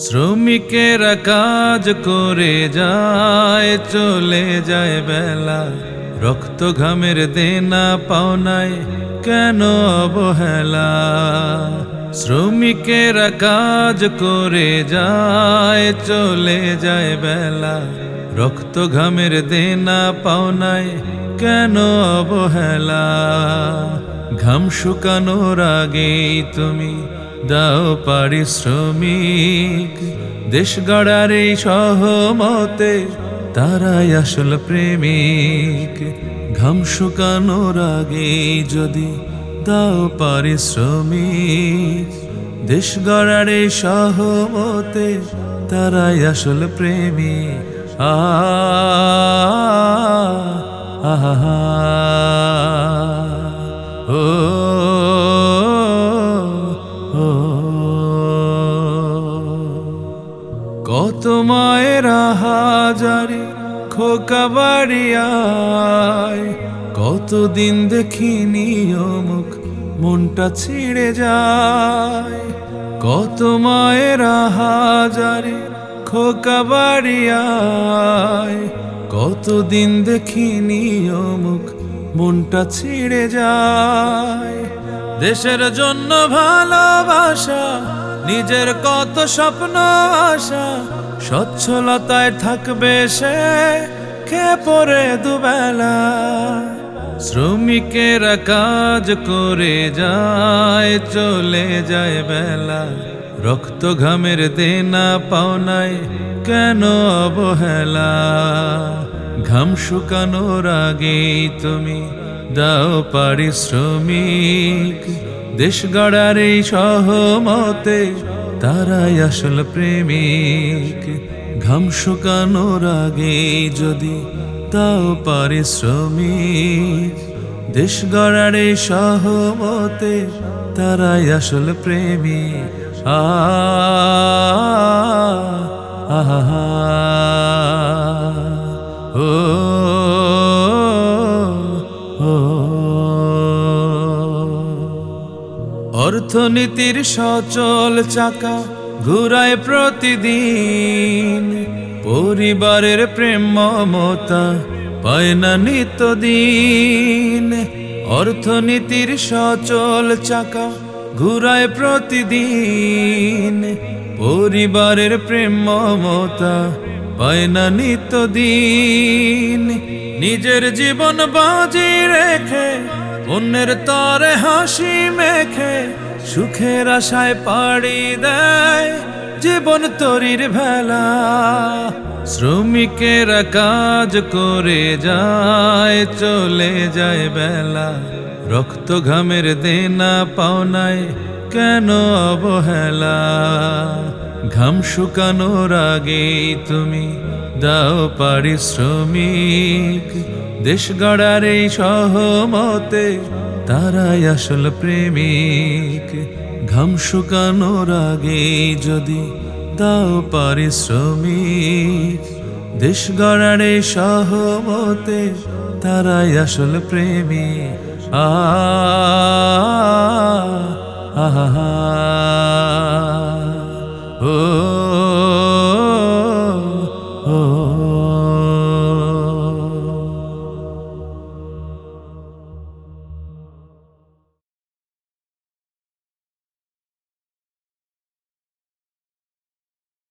শ্রমিকেরা কাজ করে যায়, চলে যায় বেলা। রক্ত ঘামের দেনা পাওনায় কেন অবহেলা? শ্রমিকেরা কাজ করে যায়, চলে যায় বেলা। রক্ত ঘামের দেনা পাওনায় কেন অবহেলা? ঘাম শুকানোর আগেই তুমি দাও পারিশ্রমিক। দেশ গড়ার এই সহমতে তারাই আসল প্রেমিক। ঘাম শুকানোর আগেই যদি দাও পারিশ্রমিক। দেশ গড়ার এই সহমতে তারাই আসল প্রেমিক। আ আহা হাজারে খোকা বাড়িয়ায়। কতদিন দেখিনি মুখ মনটা ছিঁড়ে যায়। কত মায়ের হাজারে খোকা বাড়িয়ায়। কতদিন দেখিনি মুখ মনটা ছিঁড়ে যায়। দেশের জন্য ভালোবাসা, নিজের কত স্বপ্ন আশা সচ্ছলতায় থাকবে সে খে পরে দুবেলা? শ্রমিকেরা কাজ করে যায়, চলে যায় বেলা। রক্ত ঘামের দেনা পাওনায় কেন অবহেলা? ঘাম শুকানোর আগেই তুমি দাও পারিশ্রমিক। দেশ গড়ার এই সহমতে তারাই আসল প্রেমিক ঘাম শুকানোর আগেই যদি দাও পারিশ্রমিক দেশ গড়ার এই সহমতে তারাই আসল প্রেমিক আ আহা ও ও অর্থনীতির সচল চাকা ঘুরায় প্রতিদিন। পরিবারের প্রেম মমতা পায় না নিত্যদিন। অর্থনীতির সচল চাকা ঘুরায় প্রতিদিন। পরিবারের প্রেম মমতা পায় না নিত্যদিন। নিজের জীবন বাজি রেখে, অন্যের তরে হাসি মেখে সুখের আশায় পাড়ি দেয় জীবন তরির ভেলা। শ্রমিকেরা কাজ করে যায়, চলে যায় বেলা। রক্ত ঘামের দেনা পাওনায় কেন অবহেলা? ঘাম শুকানোর আগেই তুমি দাও পারিশ্রমিক। দেশ গড়ার এই সহমতে তারাই আসল প্রেমিক। ঘাম শুকানোর আগে যদি দাও পারিশ্রমিক, দেশ গড়ার এই সহমতে তারাই আসল প্রেমিক। আহা আহা ও